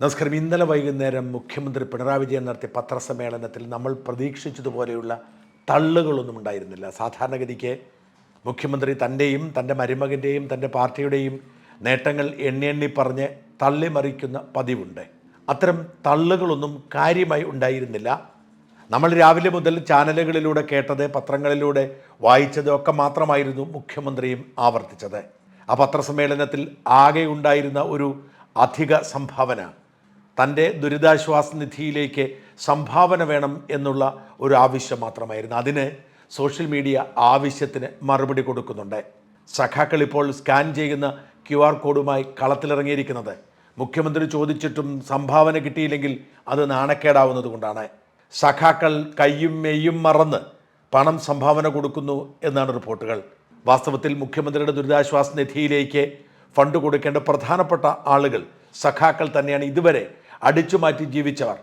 നമസ്കാരം ഇന്നലെ വൈകുന്നേരം മുഖ്യമന്ത്രി പിണറായി വിജയൻ നടത്തിയ പത്രസമ്മേളനത്തിൽ നമ്മൾ പ്രതീക്ഷിച്ചതുപോലെയുള്ള തള്ളുകളൊന്നും ഉണ്ടായിരുന്നില്ല. സാധാരണഗതിക്ക് മുഖ്യമന്ത്രി തന്റെയും തന്റെ മരുമകന്റെയും തന്റെ പാർട്ടിയുടെയും നേട്ടങ്ങൾ എണ്ണി എണ്ണി പറഞ്ഞ് തള്ളിമറിക്കുന്ന പതിവുണ്ട്. അത്തരം തള്ളുകളൊന്നും കാര്യമായി ഉണ്ടായിരുന്നില്ല. നമ്മൾ രാവിലെ മുതൽ ചാനലുകളിലൂടെ കേട്ടത് പത്രങ്ങളിലൂടെ വായിച്ചത് ഒക്കെ മാത്രമായിരുന്നു മുഖ്യമന്ത്രിയും ആവർത്തിച്ചത്. ആ പത്രസമ്മേളനത്തിൽ ആകെ ഉണ്ടായിരുന്ന ഒരു അധിക സംഭാവന തന്റെ ദുരിതാശ്വാസ നിധിയിലേക്ക് സംഭാവന വേണം എന്നുള്ള ഒരു ആവശ്യം മാത്രമായിരുന്നു. അതിന് സോഷ്യൽ മീഡിയ ആവശ്യത്തിന് മറുപടി കൊടുക്കുന്നുണ്ട്. സഖാക്കൾ ഇപ്പോൾ സ്കാൻ ചെയ്യുന്ന ക്യു ആർ കോഡുമായി കളത്തിലിറങ്ങിയിരിക്കുന്നത്. മുഖ്യമന്ത്രി ചോദിച്ചിട്ടും സംഭാവന കിട്ടിയില്ലെങ്കിൽ അത് നാണക്കേടാവുന്നത് കൊണ്ടാണ്. സഖാക്കൾ കയ്യും മെയ്യും മറന്ന് പണം സംഭാവന കൊടുക്കുന്നു എന്നാണ് റിപ്പോർട്ടുകൾ. വാസ്തവത്തിൽ മുഖ്യമന്ത്രിയുടെ ദുരിതാശ്വാസ നിധിയിലേക്ക് ഫണ്ട് കൊടുക്കേണ്ട പ്രധാനപ്പെട്ട ആളുകൾ സഖാക്കൾ തന്നെയാണ്. ഇതുവരെ അടിച്ചുമാറ്റി ജീവിച്ചവർ.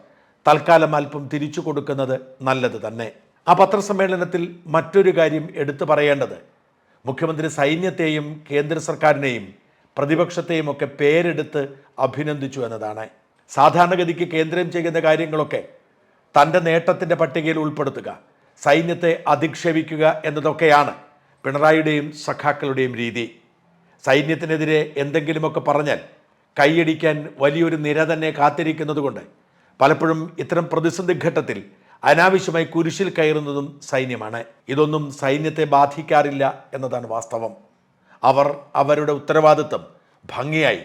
തൽക്കാലം അല്പം തിരിച്ചു കൊടുക്കുന്നത് നല്ലത് തന്നെ. ആ പത്രസമ്മേളനത്തിൽ മറ്റൊരു കാര്യം എടുത്തു പറയേണ്ടത്. മുഖ്യമന്ത്രി സൈന്യത്തെയും കേന്ദ്ര സർക്കാരിനെയും പ്രതിപക്ഷത്തെയും ഒക്കെ പേരെടുത്ത് അഭിനന്ദിച്ചു എന്നതാണ്. സാധാരണഗതിക്ക് കേന്ദ്രം ചെയ്യുന്ന കാര്യങ്ങളൊക്കെ തന്റെ നേട്ടത്തിന്റെ പട്ടികയിൽ ഉൾപ്പെടുത്തുക സൈന്യത്തെ അധിക്ഷേപിക്കുക എന്നതൊക്കെയാണ് പിണറായിയുടെയും സഖാക്കളുടെയും രീതി. സൈന്യത്തിനെതിരെ എന്തെങ്കിലുമൊക്കെ പറഞ്ഞാൽ കൈയടിക്കാൻ വലിയൊരു നിര തന്നെ കാത്തിരിക്കുന്നതുകൊണ്ട് പലപ്പോഴും ഇത്തരം പ്രതിസന്ധി ഘട്ടത്തിൽ അനാവശ്യമായി കുരിശിൽ കയറുന്നതും സൈന്യമാണ്. ഇതൊന്നും സൈന്യത്തെ ബാധിക്കാറില്ല എന്നതാണ് വാസ്തവം. അവർ അവരുടെ ഉത്തരവാദിത്വം ഭംഗിയായി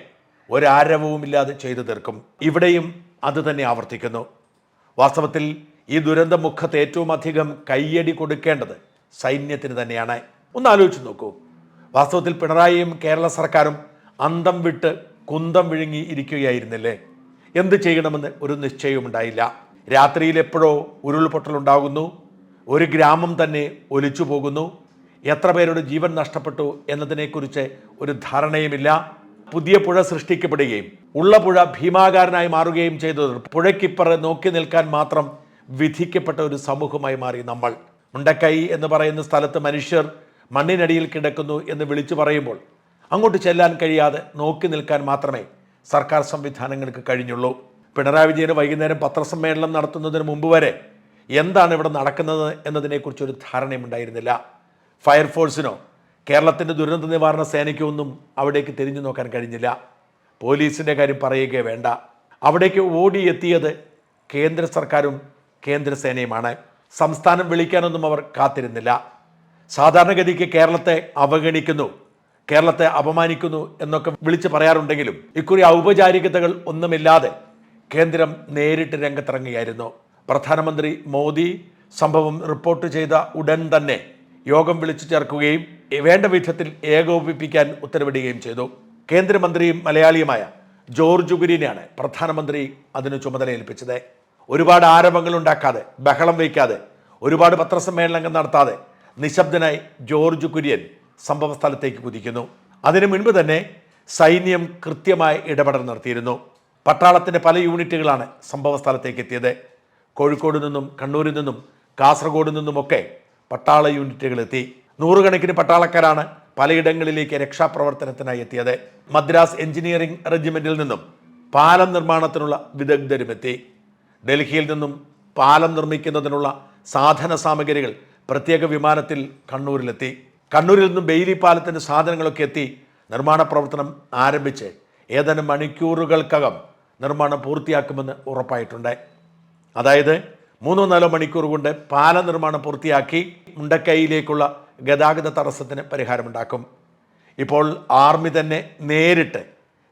ഒരാരവവുമില്ലാതെ ചെയ്തു തീർക്കും. ഇവിടെയും അത് തന്നെ ആവർത്തിക്കുന്നു. വാസ്തവത്തിൽ ഈ ദുരന്ത മുഖത്ത് ഏറ്റവും അധികം കയ്യടി കൊടുക്കേണ്ടത് സൈന്യത്തിന് തന്നെയാണ്. ഒന്ന് ആലോചിച്ച് നോക്കൂ. വാസ്തവത്തിൽ പിണറായിയും കേരള സർക്കാരും അന്തം വിട്ട് കുന്തം വിഴുങ്ങി ഇരിക്കുകയായിരുന്നില്ലേ? എന്ത് ചെയ്യണമെന്ന് ഒരു നിശ്ചയവും ഉണ്ടായില്ല. രാത്രിയിൽ എപ്പോഴോ ഉരുൾപൊട്ടലുണ്ടാകുന്നു ഒരു ഗ്രാമം തന്നെ ഒലിച്ചു പോകുന്നു. എത്ര പേരുടെ ജീവൻ നഷ്ടപ്പെട്ടു എന്നതിനെക്കുറിച്ച് ഒരു ധാരണയുമില്ല. പുതിയ പുഴ സൃഷ്ടിക്കപ്പെടുകയും ഉള്ള പുഴ ഭീമാകാരനായി മാറുകയും ചെയ്തത് പുഴയ്ക്കിപ്പറ നോക്കി നിൽക്കാൻ മാത്രം വിധിക്കപ്പെട്ട ഒരു സമൂഹമായി മാറി നമ്മൾ. മുണ്ടക്കൈ എന്ന് പറയുന്ന സ്ഥലത്ത് മനുഷ്യർ മണ്ണിനടിയിൽ കിടക്കുന്നു എന്ന് വിളിച്ചു പറയുമ്പോൾ അങ്ങോട്ട് ചെല്ലാൻ കഴിയാതെ നോക്കി നിൽക്കാൻ മാത്രമേ സർക്കാർ സംവിധാനങ്ങൾക്ക് കഴിഞ്ഞുള്ളൂ. പിണറായി വിജയന് വൈകുന്നേരം പത്രസമ്മേളനം നടത്തുന്നതിന് മുമ്പ് വരെ എന്താണ് ഇവിടെ നടക്കുന്നത് എന്നതിനെക്കുറിച്ച് ഒരു ധാരണയുണ്ടായിരുന്നില്ല ഫയർഫോഴ്സിനോ കേരളത്തിന്റെ ദുരന്ത നിവാരണ സേനയ്ക്കോ ഒന്നും അവിടേക്ക് തിരിഞ്ഞു നോക്കാൻ കഴിഞ്ഞില്ല. പോലീസിന്റെ കാര്യം പറയുകയേ വേണ്ട. അവിടേക്ക് ഓടിയെത്തിയത് കേന്ദ്ര സർക്കാരും കേന്ദ്ര സേനയുമാണ്. സംസ്ഥാനം വിളിക്കാനൊന്നും അവർ കാത്തിരുന്നില്ല. സാധാരണഗതിക്ക് കേരളത്തെ അവഗണിക്കുന്നു. കേരളത്തെ അപമാനിക്കുന്നു എന്നൊക്കെ വിളിച്ച് പറയാറുണ്ടെങ്കിലും ഇക്കുറി ഔപചാരികതകൾ ഒന്നുമില്ലാതെ കേന്ദ്രം നേരിട്ട് രംഗത്തിറങ്ങുകയായിരുന്നു പ്രധാനമന്ത്രി മോദി സംഭവം റിപ്പോർട്ട് ചെയ്ത ഉടൻ തന്നെ യോഗം വിളിച്ചു ചേർക്കുകയും വേണ്ട വിധത്തിൽ ഏകോപിപ്പിക്കാൻ ഉത്തരവിടുകയും ചെയ്തു. കേന്ദ്രമന്ത്രിയും മലയാളിയുമായ ജോർജ് ഗുരിനെയാണ് പ്രധാനമന്ത്രി അതിന് ചുമതല ഏൽപ്പിച്ചത് ഒരുപാട് ആരംഭങ്ങൾ ഉണ്ടാക്കാതെ ബഹളം വയ്ക്കാതെ ഒരുപാട് പത്രസമ്മേളനങ്ങൾ നടത്താതെ നിശബ്ദനായി ജോർജ് കുര്യൻ സംഭവ സ്ഥലത്തേക്ക് കുതിക്കുന്നു. അതിനു മുൻപ് തന്നെ സൈന്യം കൃത്യമായ ഇടപെടൽ നടത്തിയിരുന്നു. പട്ടാളത്തിന്റെ പല യൂണിറ്റുകളാണ് സംഭവ സ്ഥലത്തേക്ക് എത്തിയത്. കോഴിക്കോട് നിന്നും കണ്ണൂരിൽ നിന്നും കാസർഗോഡ് നിന്നുമൊക്കെ പട്ടാള യൂണിറ്റുകൾ എത്തി. നൂറുകണക്കിന് പട്ടാളക്കാരാണ് പലയിടങ്ങളിലേക്ക് രക്ഷാപ്രവർത്തനത്തിനായി എത്തിയത്. മദ്രാസ് എഞ്ചിനീയറിംഗ് റെജിമെന്റിൽ നിന്നും പാലം നിർമ്മാണത്തിനുള്ള വിദഗ്ധരും എത്തി. ഡൽഹിയിൽ നിന്നും പാലം നിർമ്മിക്കുന്നതിനുള്ള സാധന സാമഗ്രികൾ പ്രത്യേക വിമാനത്തിൽ കണ്ണൂരിലെത്തി. കണ്ണൂരിൽ നിന്നും ബെയിലി പാലത്തിന്റെ സാധനങ്ങളൊക്കെ എത്തി നിർമ്മാണ പ്രവർത്തനം ആരംഭിച്ച് ഏതാനും മണിക്കൂറുകൾക്കകം നിർമ്മാണം പൂർത്തിയാക്കുമെന്ന് ഉറപ്പായിട്ടുണ്ട്. അതായത് മൂന്നോ നാലോ മണിക്കൂർ കൊണ്ട് പാല നിർമ്മാണം പൂർത്തിയാക്കി മുണ്ടക്കൈയിലേക്കുള്ള ഗതാഗത തടസ്സത്തിന് പരിഹാരമുണ്ടാക്കും. ഇപ്പോൾ ആർമി തന്നെ നേരിട്ട്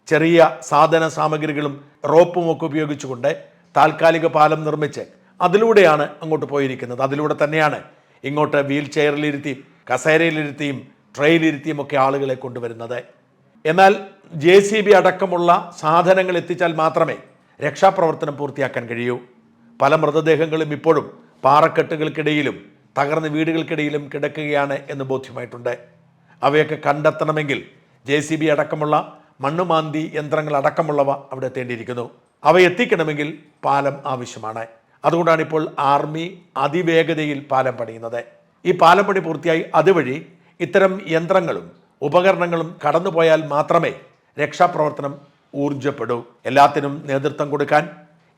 ചെറിയ സാധന സാമഗ്രികളും റോപ്പും ഒക്കെ ഉപയോഗിച്ചുകൊണ്ട് താൽക്കാലിക പാലം നിർമ്മിച്ച് അതിലൂടെയാണ് അങ്ങോട്ട് പോയിരിക്കുന്നത്. അതിലൂടെ തന്നെയാണ് ഇങ്ങോട്ട് വീൽ ചെയറിലിരുത്തിയും കസേരയിലിരുത്തിയും ട്രെയിനിലിരുത്തിയും ഒക്കെ ആളുകളെ കൊണ്ടുവരുന്നത്. എന്നാൽ ജെ സി ബി അടക്കമുള്ള സാധനങ്ങൾ എത്തിച്ചാൽ മാത്രമേ രക്ഷാപ്രവർത്തനം പൂർത്തിയാക്കാൻ കഴിയൂ. പല മൃതദേഹങ്ങളും ഇപ്പോഴും പാറക്കെട്ടുകൾക്കിടയിലും തകർന്ന വീടുകൾക്കിടയിലും കിടക്കുകയാണ് എന്ന് ബോധ്യമായിട്ടുണ്ട്. അവയൊക്കെ കണ്ടെത്തണമെങ്കിൽ ജെ സി ബി അടക്കമുള്ള മണ്ണുമാന്തി യന്ത്രങ്ങൾ അടക്കമുള്ളവ അവിടെ എത്തേണ്ടിയിരിക്കുന്നു. അവ എത്തിക്കണമെങ്കിൽ പാലം ആവശ്യമാണ്. അതുകൊണ്ടാണ് ഇപ്പോൾ ആർമി അതിവേഗതയിൽ പാലം പണിയുന്നത്. ഈ പാലം പണി പൂർത്തിയായി അതുവഴി ഇത്തരം യന്ത്രങ്ങളും ഉപകരണങ്ങളും കടന്നുപോയാൽ മാത്രമേ രക്ഷാപ്രവർത്തനം ഊർജപ്പെടൂ എല്ലാത്തിനും നേതൃത്വം കൊടുക്കാൻ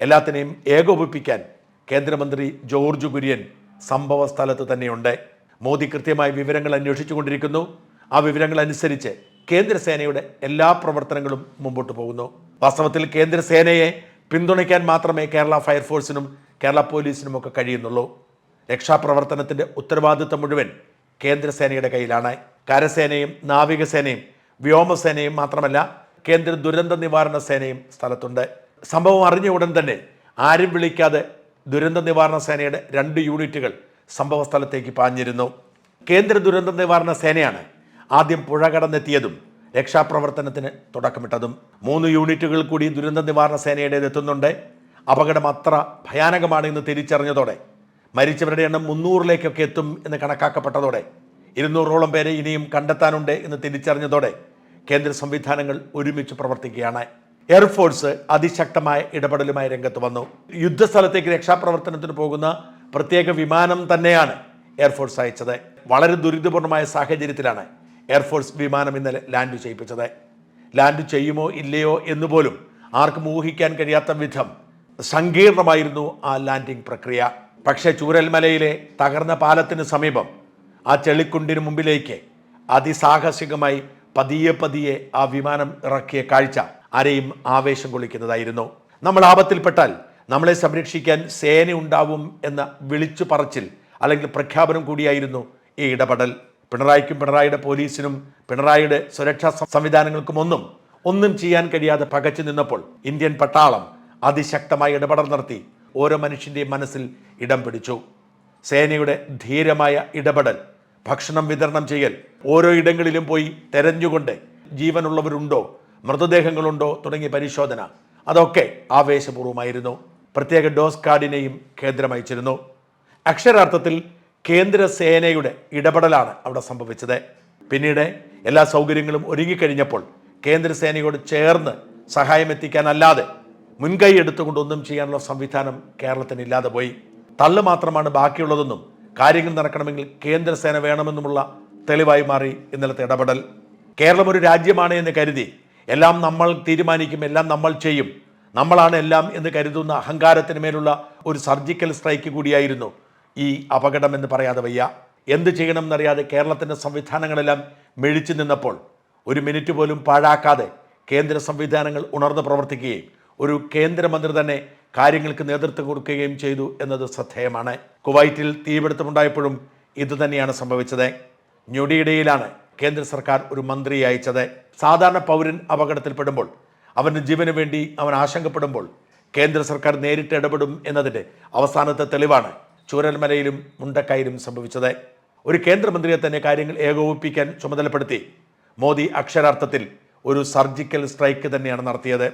എല്ലാത്തിനെയും ഏകോപിപ്പിക്കാൻ കേന്ദ്രമന്ത്രി ജോർജ് കുര്യൻ സംഭവ സ്ഥലത്ത് തന്നെയുണ്ട്. മോദി കൃത്യമായി വിവരങ്ങൾ അന്വേഷിച്ചു കൊണ്ടിരിക്കുന്നു. ആ വിവരങ്ങൾ അനുസരിച്ച് കേന്ദ്രസേനയുടെ എല്ലാ പ്രവർത്തനങ്ങളും മുമ്പോട്ട് പോകുന്നു. വാസ്തവത്തിൽ കേന്ദ്രസേനയെ പിന്തുണയ്ക്കാൻ മാത്രമേ കേരള ഫയർഫോഴ്സിനും കേരള പോലീസിനുമൊക്കെ കഴിയുന്നുള്ളൂ. രക്ഷാപ്രവർത്തനത്തിന്റെ ഉത്തരവാദിത്തം മുഴുവൻ കേന്ദ്രസേനയുടെ കയ്യിലാണ്. കരസേനയും നാവികസേനയും വ്യോമസേനയും മാത്രമല്ല കേന്ദ്ര ദുരന്ത നിവാരണ സേനയും സ്ഥലത്തുണ്ട്. സംഭവം അറിഞ്ഞ ഉടൻ തന്നെ ആരും വിളിക്കാതെ ദുരന്ത നിവാരണ സേനയുടെ രണ്ട് യൂണിറ്റുകൾ സംഭവ സ്ഥലത്തേക്ക് പാഞ്ഞിരുന്നു. കേന്ദ്ര ദുരന്ത നിവാരണ സേനയാണ് ആദ്യം പുഴ കടന്നെത്തിയതും രക്ഷാപ്രവർത്തനത്തിന് തുടക്കമിട്ടതും. മൂന്ന് യൂണിറ്റുകൾ കൂടി ദുരന്ത നിവാരണ സേനയുടേത് എത്തുന്നുണ്ട്. അപകടം അത്ര ഭയാനകമാണ് ഇന്ന് തിരിച്ചറിഞ്ഞതോടെ മരിച്ചവരുടെ എണ്ണം മുന്നൂറിലേക്കൊക്കെ എത്തും എന്ന് കണക്കാക്കപ്പെട്ടതോടെ ഇരുന്നൂറോളം പേരെ ഇനിയും കണ്ടെത്താനുണ്ട് എന്ന് തിരിച്ചറിഞ്ഞതോടെ കേന്ദ്ര സംവിധാനങ്ങൾ ഒരുമിച്ച് പ്രവർത്തിക്കുകയാണ്. എയർഫോഴ്സ് അതിശക്തമായ ഇടപെടലുമായി രംഗത്ത് വന്നു. യുദ്ധസ്ഥലത്തേക്ക് രക്ഷാപ്രവർത്തനത്തിന് പോകുന്ന പ്രത്യേക വിമാനം തന്നെയാണ് എയർഫോഴ്സ് അയച്ചത്. വളരെ ദുരിതപൂർണമായ സാഹചര്യത്തിലാണ് എയർഫോഴ്സ് വിമാനം ഇന്നലെ ലാൻഡ് ചെയ്യിപ്പിച്ചത്. ലാൻഡ് ചെയ്യുമോ ഇല്ലയോ എന്ന് പോലും ആർക്കും ഊഹിക്കാൻ കഴിയാത്ത വിധം സങ്കീർണമായിരുന്നു ആ ലാൻഡിംഗ് പ്രക്രിയ. പക്ഷേ ചൂരൽമലയിലെ തകർന്ന പാലത്തിന് സമീപം ആ ചെളിക്കുണ്ടിന് മുമ്പിലേക്ക് അതിസാഹസികമായി പതിയെ പതിയെ ആ വിമാനം ഇറക്കിയ കാഴ്ച ആരെയും ആവേശം കൊള്ളിക്കുന്നതായിരുന്നു. നമ്മൾ ആപത്തിൽപ്പെട്ടാൽ നമ്മളെ സംരക്ഷിക്കാൻ സേന ഉണ്ടാവും എന്ന വിളിച്ചു പറച്ചിൽ അല്ലെങ്കിൽ പ്രഖ്യാപനം കൂടിയായിരുന്നു ഈ ഇടപെടൽ. പിണറായിക്കും പിണറായിയുടെ പോലീസിനും പിണറായിയുടെ സുരക്ഷാ സംവിധാനങ്ങൾക്കും ഒന്നും ഒന്നും ചെയ്യാൻ കഴിയാതെ പകച്ചു നിന്നപ്പോൾ ഇന്ത്യൻ പട്ടാളം അതിശക്തമായി ഇടപെടൽ നടത്തി. ഓരോ മനുഷ്യന്റെയും മനസ്സിൽ ഇടം പിടിച്ചു. സേനയുടെ ധീരമായ ഇടപെടൽ ഭക്ഷണം വിതരണം ചെയ്യൽ ഓരോ ഇടങ്ങളിലും പോയി തെരഞ്ഞുകൊണ്ട് ജീവനുള്ളവരുണ്ടോ മൃതദേഹങ്ങളുണ്ടോ തുടങ്ങിയ പരിശോധന അതൊക്കെ ആവേശപൂർവമായിരുന്നു. പ്രത്യേക ഡോസ് കാർഡിനെയും കേന്ദ്രമയച്ചിരുന്നു അക്ഷരാർത്ഥത്തിൽ കേന്ദ്ര സേനയുടെ ഇടപെടലാണ് അവിടെ സംഭവിച്ചത്. പിന്നീട് എല്ലാ സൗകര്യങ്ങളും ഒരുങ്ങിക്കഴിഞ്ഞപ്പോൾ കേന്ദ്ര സേനയോട് ചേർന്ന് സഹായം എത്തിക്കാനല്ലാതെ മുൻകൈ എടുത്തുകൊണ്ട് ഒന്നും ചെയ്യാനുള്ള സംവിധാനം കേരളത്തിന് ഇല്ലാതെ പോയി. തള്ളു മാത്രമാണ് ബാക്കിയുള്ളതെന്നും കാര്യങ്ങൾ നടക്കണമെങ്കിൽ കേന്ദ്രസേന വേണമെന്നുമുള്ള തെളിവായി മാറി ഇന്നലത്തെ ഇടപെടൽ. കേരളം ഒരു രാജ്യമാണ് എന്ന് കരുതി എല്ലാം നമ്മൾ തീരുമാനിക്കും എല്ലാം നമ്മൾ ചെയ്യും. നമ്മളാണ് എല്ലാം എന്ന് കരുതുന്ന അഹങ്കാരത്തിന് മേലുള്ള ഒരു സർജിക്കൽ സ്ട്രൈക്ക് കൂടിയായിരുന്നു ഈ അപകടം എന്ന് പറയാതെ വയ്യ. എന്ത് ചെയ്യണം എന്നറിയാതെ കേരളത്തിന്റെ സംവിധാനങ്ങളെല്ലാം മെഴിച്ചു നിന്നപ്പോൾ ഒരു മിനിറ്റ് പോലും പാഴാക്കാതെ കേന്ദ്ര സംവിധാനങ്ങൾ ഉണർന്ന് പ്രവർത്തിക്കുകയും ഒരു കേന്ദ്രമന്ത്രി തന്നെ കാര്യങ്ങൾക്ക് നേതൃത്വം കൊടുക്കുകയും ചെയ്തു എന്നത് ശ്രദ്ധേയമാണ്. കുവൈറ്റിൽ തീപിടുത്തമുണ്ടായപ്പോഴും ഇതുതന്നെയാണ് സംഭവിച്ചത്. ഞൊടിയിടയിലാണ് കേന്ദ്ര സർക്കാർ ഒരു മന്ത്രിയെ അയച്ചത്. സാധാരണ പൗരൻ അപകടത്തിൽപ്പെടുമ്പോൾ അവന്റെ ജീവന് വേണ്ടി അവൻ ആശങ്കപ്പെടുമ്പോൾ കേന്ദ്ര സർക്കാർ നേരിട്ട് ഇടപെടും എന്നതിന്റെ അവസാനത്തെ തെളിവാണ് ചൂരൽമലയിലും മുണ്ടക്കയിലും സംഭവിച്ചത്. ഒരു കേന്ദ്രമന്ത്രിയെ തന്നെ കാര്യങ്ങൾ ഏകോപിപ്പിക്കാൻ ചുമതലപ്പെടുത്തി മോദി അക്ഷരാർത്ഥത്തിൽ ഒരു സർജിക്കൽ സ്ട്രൈക്ക് തന്നെയാണ് നടത്തിയത്.